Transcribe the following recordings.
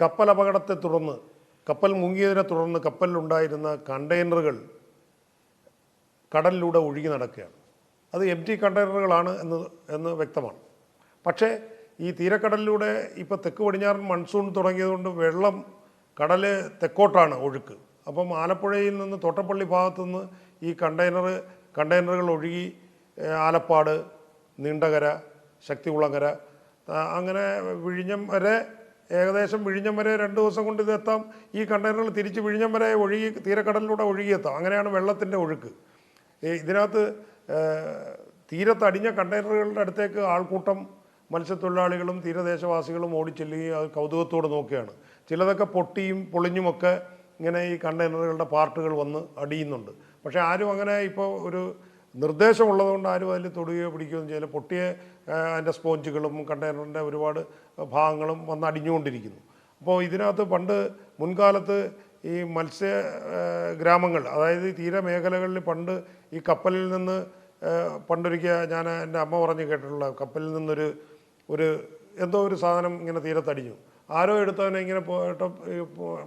കപ്പൽ അപകടത്തെ തുടർന്ന് കപ്പൽ മുങ്ങിയതിനെ തുടർന്ന് കപ്പലിലുണ്ടായിരുന്ന കണ്ടെയ്നറുകൾ കടലിലൂടെ ഒഴുകി നടക്കുകയാണ്. അത് എം ടി കണ്ടെയ്നറുകളാണ് എന്ന് എന്ന് വ്യക്തമാണ്. പക്ഷേ ഈ തീരക്കടലിലൂടെ ഇപ്പോൾ തെക്ക് പടിഞ്ഞാറൻ മൺസൂൺ തുടങ്ങിയതുകൊണ്ട് വെള്ളം കടൽ തെക്കോട്ടാണ് ഒഴുക്ക്. അപ്പം ആലപ്പുഴയിൽ നിന്ന് തോട്ടപ്പള്ളി ഭാഗത്തു നിന്ന് ഈ കണ്ടെയ്നർ കണ്ടെയ്നറുകൾ ഒഴുകി ആലപ്പാട് നീണ്ടകര ശക്തികുളങ്ങര അങ്ങനെ വിഴിഞ്ഞം വരെ ഏകദേശം വിഴിഞ്ഞം വരെ രണ്ട് ദിവസം കൊണ്ട് ഇതെത്താം ഈ കണ്ടെയ്നറുകൾ തിരിച്ച് വിഴിഞ്ഞം വരെ ഒഴുകി തീരക്കടലിലൂടെ ഒഴുകിയെത്താം. അങ്ങനെയാണ് വെള്ളത്തിന്റെ ഒഴുക്ക്. ഇതിനകത്ത് തീരത്തടിഞ്ഞ കണ്ടെയ്നറുകളുടെ അടുത്തേക്ക് ആൾക്കൂട്ടം മത്സ്യത്തൊഴിലാളികളും തീരദേശവാസികളും ഓടിച്ചെല്ലുകയും അത് കൗതുകത്തോടെ നോക്കുകയാണ്. ചിലതൊക്കെ പൊട്ടിയും പൊളിഞ്ഞുമൊക്കെ ഇങ്ങനെ ഈ കണ്ടെയ്നറുകളുടെ പാർട്ടുകൾ വന്ന് അടിയുന്നുണ്ട്. പക്ഷേ ആരും അങ്ങനെ ഇപ്പോൾ ഒരു നിർദ്ദേശമുള്ളതുകൊണ്ട് ആരും അതിൽ തൊടുകയോ പിടിക്കുകയോ ചെയ്യില്ല. പൊട്ടിയ അതിന്റെ സ്പോഞ്ചുകളും കണ്ടെയ്നറിന്റെ ഒരുപാട് ഭാഗങ്ങളും വന്ന് അടിഞ്ഞുകൊണ്ടിരിക്കുന്നു. അപ്പോൾ ഇതിനകത്ത് പണ്ട് മുൻകാലത്ത് ഈ മത്സ്യ ഗ്രാമങ്ങൾ അതായത് തീരമേഖലകളിൽ പണ്ട് ഈ കപ്പലിൽ നിന്ന് പണ്ടൊരിക്കൽ ഞാൻ എന്റെ അമ്മ പറഞ്ഞ് കേട്ടിട്ടുള്ള കപ്പലിൽ നിന്നൊരു ഒരു എന്തോ ഒരു സാധനം ഇങ്ങനെ തീരത്തടിഞ്ഞു. ആരോ എടുത്തവനെ ഇങ്ങനെ പോയിട്ട്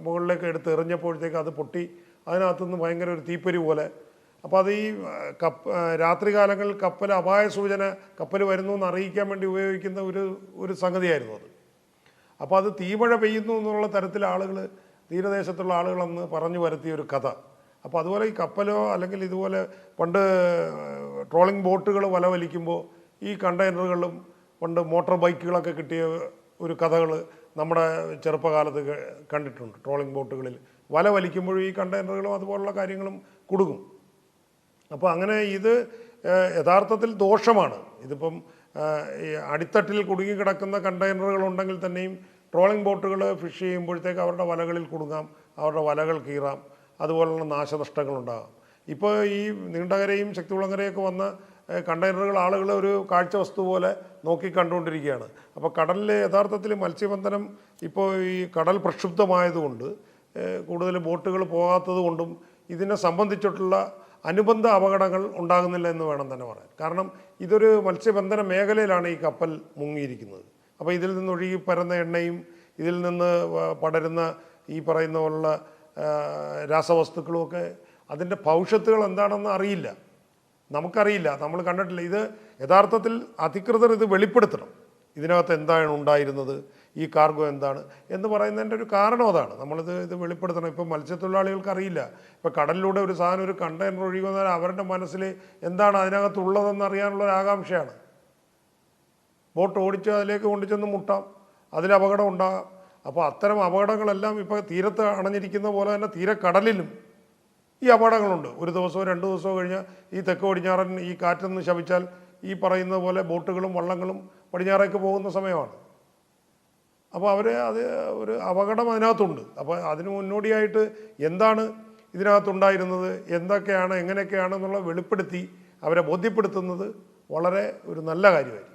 മുകളിലേക്ക് എടുത്ത് എറിഞ്ഞപ്പോഴത്തേക്ക് അത് പൊട്ടി. അതിനകത്തുനിന്ന് ഭയങ്കര ഒരു തീപ്പരി പോലെ അപ്പോൾ അത് ഈ കപ്പ് രാത്രികാലങ്ങളിൽ കപ്പൽ അപായ സൂചന കപ്പൽ വരുന്നു എന്ന് അറിയിക്കാൻ വേണ്ടി ഉപയോഗിക്കുന്ന ഒരു ഒരു സംഗതിയായിരുന്നു അത്. അപ്പോൾ അത് തീമഴ പെയ്യുന്നു എന്നുള്ള തരത്തിൽ ആളുകൾ തീരദേശത്തുള്ള ആളുകളെന്ന് പറഞ്ഞു വരുത്തിയ ഒരു കഥ. അപ്പോൾ അതുപോലെ ഈ കപ്പലോ അല്ലെങ്കിൽ ഇതുപോലെ പണ്ട് ട്രോളിംഗ് ബോട്ടുകൾ വല വലിക്കുമ്പോൾ ഈ കണ്ടെയ്നറുകളും പണ്ട് മോട്ടോർ ബൈക്കുകളൊക്കെ കിട്ടിയ ഒരു കഥകൾ നമ്മുടെ ചെറുപ്പകാലത്ത് കണ്ടിട്ടുണ്ട് ട്രോളിംഗ് ബോട്ടുകളിൽ. വല വലിക്കുമ്പോഴും ഈ കണ്ടെയ്നറുകളും അതുപോലുള്ള കാര്യങ്ങളും കുടുങ്ങും അപ്പോൾ അങ്ങനെ ഇത് യഥാർത്ഥത്തിൽ ദോഷമാണ്. ഇതിപ്പം അടിത്തട്ടിൽ കുടുങ്ങിക്കിടക്കുന്ന കണ്ടെയ്നറുകൾ ഉണ്ടെങ്കിൽ തന്നെയും ട്രോളിംഗ് ബോട്ടുകൾ ഫിഷ് ചെയ്യുമ്പോഴത്തേക്ക് അവരുടെ വലകളിൽ കുടുങ്ങാം അവരുടെ വലകൾ കീറാം അതുപോലുള്ള നാശനഷ്ടങ്ങളുണ്ടാകാം ഇപ്പോൾ ഈ നീണ്ടകരയും ശക്തികുളങ്ങരയൊക്കെ വന്ന കണ്ടെയ്നറുകൾ ആളുകൾ ഒരു കാഴ്ച വസ്തു പോലെ നോക്കി കണ്ടുകൊണ്ടിരിക്കുകയാണ്. അപ്പോൾ കടലിലെ യഥാർത്ഥത്തിൽ മത്സ്യബന്ധനം ഇപ്പോൾ ഈ കടൽ പ്രക്ഷുബ്ധമായതുകൊണ്ട് കൂടുതൽ ബോട്ടുകൾ പോകാത്തത് കൊണ്ടും ഇതിനെ സംബന്ധിച്ചിട്ടുള്ള അനുബന്ധ അപകടങ്ങൾ ഉണ്ടാകുന്നില്ല എന്ന് വേണം തന്നെ പറയാൻ. കാരണം ഇതൊരു മത്സ്യബന്ധന മേഖലയിലാണ് ഈ കപ്പൽ മുങ്ങിയിരിക്കുന്നത്. അപ്പോൾ ഇതിൽ നിന്ന് ഒഴുകി പരന്ന എണ്ണയും ഇതിൽ നിന്ന് പടരുന്ന ഈ പറയുന്ന പോലുള്ള രാസവസ്തുക്കളുമൊക്കെ അതിന്റെ ഭവിഷ്യത്തുകൾ എന്താണെന്ന് അറിയില്ല. നമുക്കറിയില്ല. നമ്മൾ കണ്ടിട്ടില്ല. ഇത് യഥാർത്ഥത്തിൽ അധികൃതർ ഇത് വെളിപ്പെടുത്തണം. ഇതിനകത്ത് എന്താണ് ഉണ്ടായിരുന്നത്? ഈ കാർഗോ എന്താണ് എന്ന് പറയുന്നതിന്റെ ഒരു കാരണം അതാണ്. നമ്മളിത് ഇത് വെളിപ്പെടുത്തണം. ഇപ്പോൾ മത്സ്യത്തൊഴിലാളികൾക്ക് അറിയില്ല. ഇപ്പം കടലിലൂടെ ഒരു സാധനം ഒരു കണ്ടെയ്നർ ഒഴുകുന്നാൽ അവരുടെ മനസ്സിൽ എന്താണ് അതിനകത്തുള്ളതെന്ന് അറിയാനുള്ള ഒരു ആകാംക്ഷയാണ്. ബോട്ട് ഓടിച്ച് അതിലേക്ക് കൊണ്ടുചെന്ന് മുട്ടാം. അതിൽ അപകടം ഉണ്ടാകാം. അപ്പോൾ അത്തരം അപകടങ്ങളെല്ലാം ഇപ്പോൾ തീരത്ത് അണഞ്ഞിരിക്കുന്ന പോലെ തന്നെ തീരക്കടലിലും ഈ അപകടങ്ങളുണ്ട്. ഒരു ദിവസമോ രണ്ട് ദിവസമോ കഴിഞ്ഞാൽ ഈ തെക്ക് പടിഞ്ഞാറൻ ഈ കാറ്റൊന്ന് ശവിച്ചാൽ ഈ പറയുന്ന പോലെ ബോട്ടുകളും വള്ളങ്ങളും പടിഞ്ഞാറേക്ക് പോകുന്ന സമയമാണ്. അപ്പോൾ അവർ അത് ഒരു അപകടം അതിനകത്തുണ്ട്. അപ്പോൾ അതിന് മുന്നോടിയായിട്ട് എന്താണ് ഇതിനകത്തുണ്ടായിരുന്നത്? എന്തൊക്കെയാണ്? എങ്ങനെയൊക്കെയാണെന്നുള്ള വെളിപ്പെടുത്തി അവരെ ബോധ്യപ്പെടുത്തുന്നത് വളരെ ഒരു നല്ല കാര്യമായിരിക്കും.